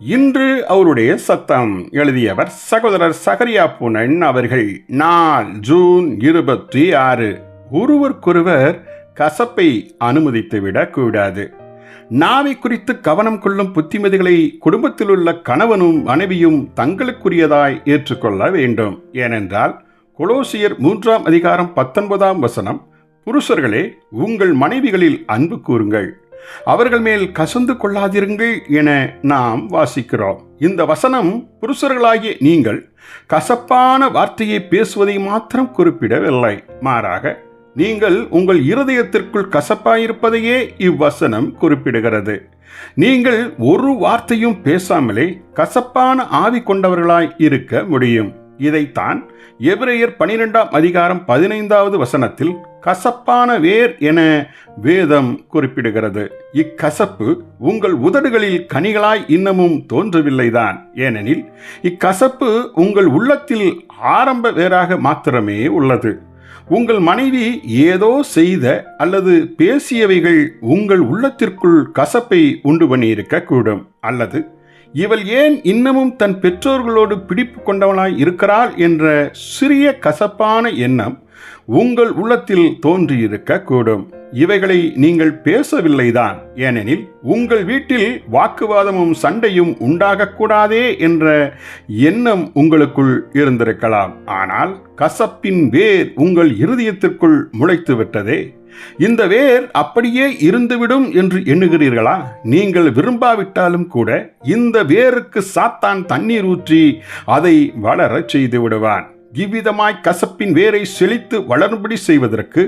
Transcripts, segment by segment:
இன்று அவருடைய சத்தம். எழுதியவர் சகோதரர் சகரியா புனன் அவர்கள். நாள் ஜூன் இருபத்தி ஆறு. ஒருவருக்கொருவர் கசப்பை அனுமதித்துவிடக் கூடாது. நாவை குறித்து கவனம் கொள்ளும் புத்திமதிகளை குடும்பத்தில் உள்ள கணவனும் மனைவியும் தங்களுக்குரியதாய் ஏற்றுக்கொள்ள வேண்டும். ஏனென்றால் கொலோசியர் மூன்றாம் அதிகாரம் பத்தொன்பதாம் வசனம் புருஷர்களே உங்கள் மனைவிகளில் அன்பு கூறுங்கள். அவர்கள் மேல் கசந்து கொள்ளாதிருங்கள் என நாம் வாசிக்கிறோம். இந்த வசனம் புருஷர்களாகிய நீங்கள் கசப்பான வார்த்தையை பேசுவதை மாத்திரம் குறிப்பிடவில்லை. மாறாக நீங்கள் உங்கள் இருதயத்திற்குள் கசப்பாயிருப்பதையே இவ்வசனம் குறிப்பிடுகிறது. நீங்கள் ஒரு வார்த்தையும் பேசாமலே கசப்பான ஆவி கொண்டவர்களாய் இருக்க முடியும். இதைத்தான் எபிரேயர் பனிரெண்டாம் அதிகாரம் பதினைந்தாவது வசனத்தில் கசப்பான வேர் என வேதம் குறிப்பிடுகிறது. இக்கசப்பு உங்கள் உதடுகளில் கனிகளாய் இன்னமும் தோன்றவில்லைதான். ஏனெனில் இக்கசப்பு உங்கள் உள்ளத்தில் ஆரம்ப வேராக மாத்திரமே உள்ளது. உங்கள் மனைவி ஏதோ செய்த அல்லது பேசியவைகள் உங்கள் உள்ளத்திற்குள் கசப்பை உண்டு பண்ணியிருக்கக்கூடும் அல்லது இவள் ஏன் இன்னமும் தன் பெற்றோர்களோடு பிடிப்பு கொண்டவனாய் இருக்கிறாள் என்ற சிறிய கசப்பான எண்ணம் உங்கள் உள்ளத்தில் தோன்றியிருக்கக்கூடும். இவைகளை நீங்கள் பேசவில்லைதான். ஏனெனில் உங்கள் வீட்டில் வாக்குவாதமும் சண்டையும் உண்டாகக்கூடாதே என்ற எண்ணம் உங்களுக்குள் இருந்திருக்கலாம். ஆனால் கசப்பின் வேர் உங்கள் இருதயத்திற்குள் முளைத்து விட்டதே இந்த வேர் அப்படியே இருந்துவிடும் என்று எண்ணுகிறீர்களா? நீங்கள் விரும்பாவிட்டாலும் கூட இந்த வேருக்கு சாத்தான் தண்ணீர் ஊற்றி அதை வளரச் செய்து விடுவான் இவ்விதமாய் கசப்பின் வேரை செழித்து வளரும்படி செய்வதற்கு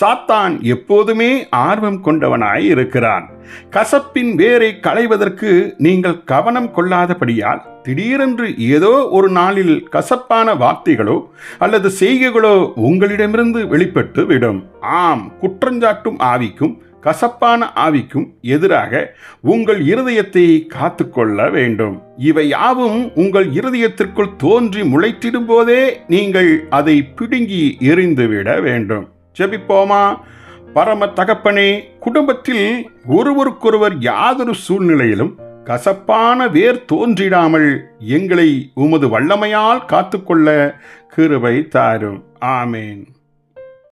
சாத்தான் எப்போதுமே ஆர்வம் கொண்டவனாய் இருக்கிறான். கசப்பின் வேரை களைவதற்கு நீங்கள் கவனம் கொள்ளாதபடியால் திடீரென்று ஏதோ ஒரு நாளில் கசப்பான வார்த்தைகளோ அல்லது செய்கைகளோ உங்களிடமிருந்து வெளிப்பட்டு விடும். ஆம் குற்றஞ்சாட்டும் ஆவிக்கும் கசப்பான ஆவிக்கும் எதிராக உங்கள் இருதயத்தை காத்துக்கொள்ள வேண்டும். இவை யாவும் உங்கள் இருதயத்திற்குள் தோன்றி முளைத்திடும் போதே நீங்கள் அதை பிடுங்கி எரிந்துவிட வேண்டும். ஜெபிப்போமா? பரம தகப்பனே குடும்பத்தில் ஒருவருக்கொருவர் யாதொரு சூழ்நிலையிலும் கசப்பான வேர் தோன்றிடாமல் எங்களை உமது வல்லமையால் காத்துக்கொள்ள கிருபை தாரும். ஆமேன்.